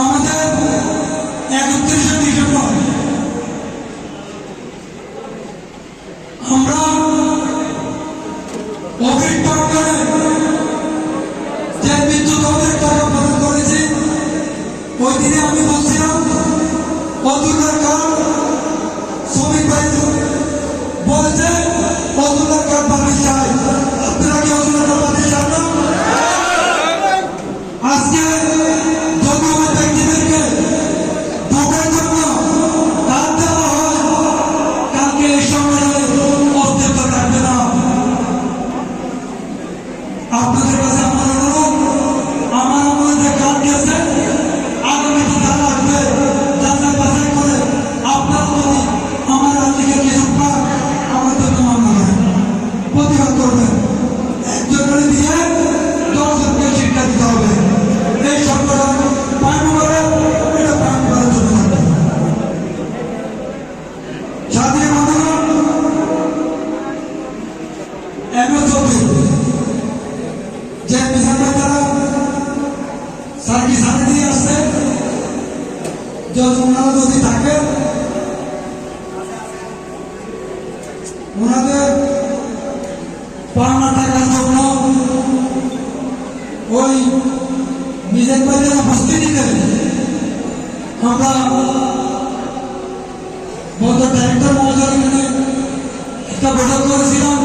আমাদের একত্রিশে ডিসেম্বর আমরা ওনাদের পাওনা টাকার জন্য? ওই নিজের বাইরে বসতে নিতে আমরা বন্ধ ডাইরেক্টর মহোদয়ের এখানে একটা বৈঠক করেছিলাম।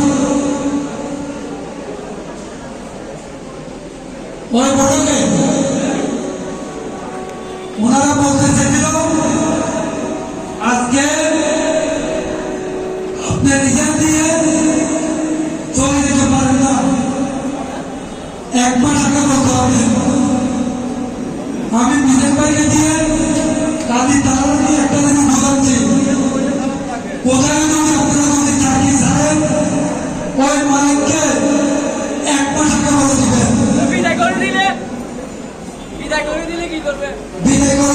ওই বৈঠকে ওনারা বলতেন একবার মাস আগে হবে। আমি বিশেষ ভাইকে দিয়ে কাজী তারা একটা জিনিস বোঝাচ্ছি কোথায় আমি আপনারা যদি চাকরি ছাড়েন ওই মালিককে এক মাস আগে দিবেন। বিদায় করে দিলে? বিদায় করে দিলে কি করবে? বিদায় করে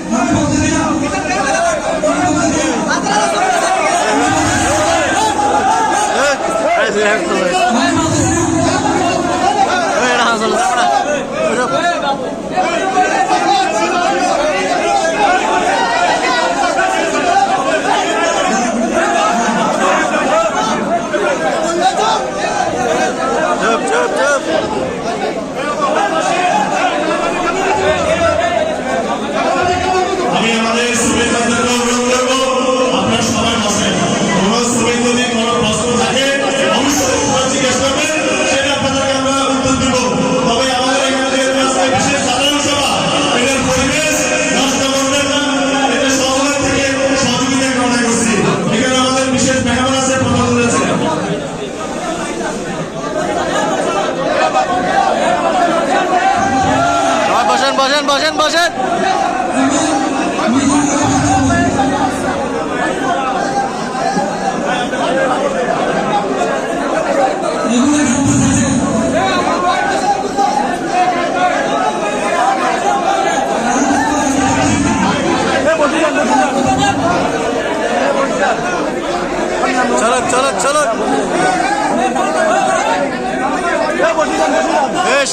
back.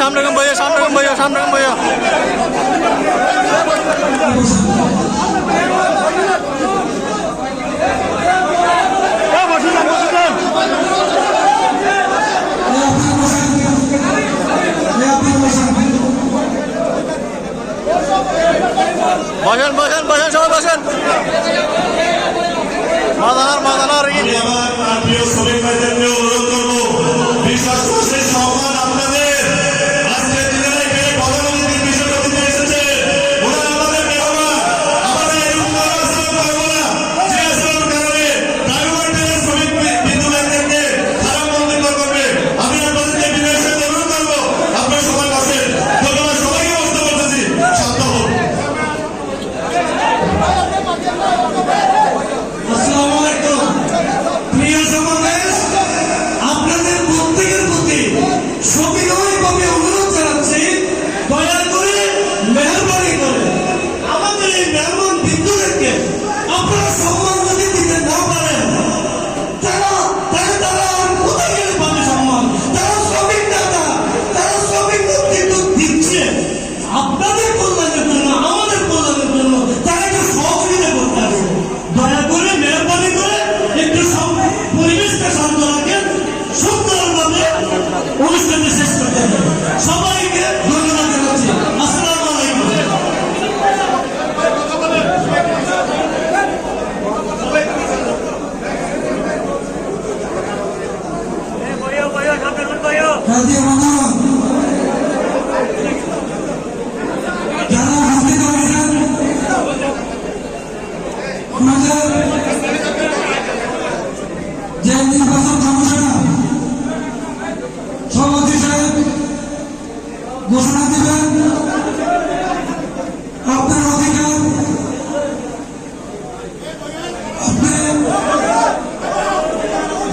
সামনে কম বইয়া সামনে কম বইয়া সামনে কম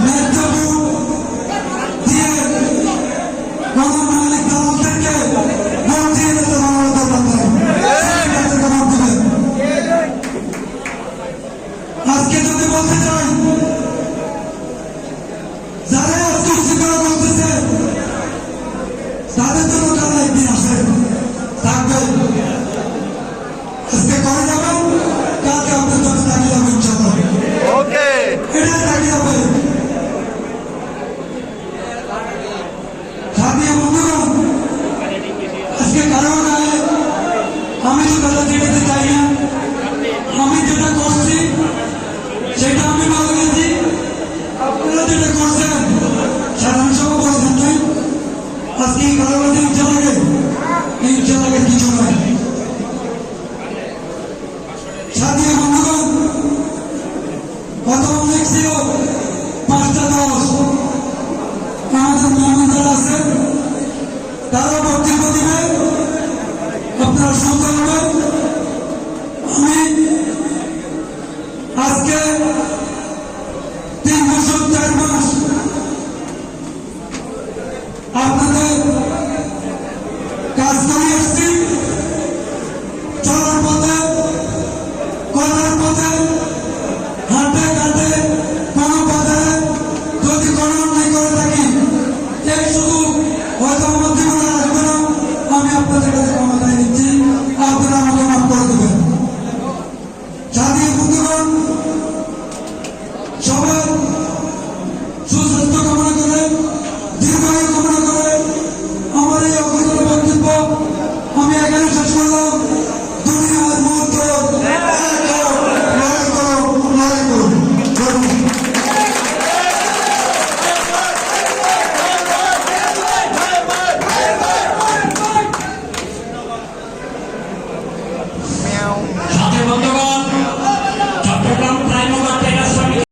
내 আপনারা শুনতে হবে